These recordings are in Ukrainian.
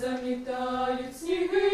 замітають сніги.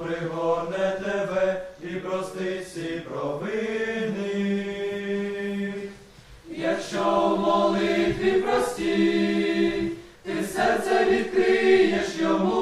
пригорне тебе і простить всі провини, якщо в молитві прості, ти серце відкриєш йому.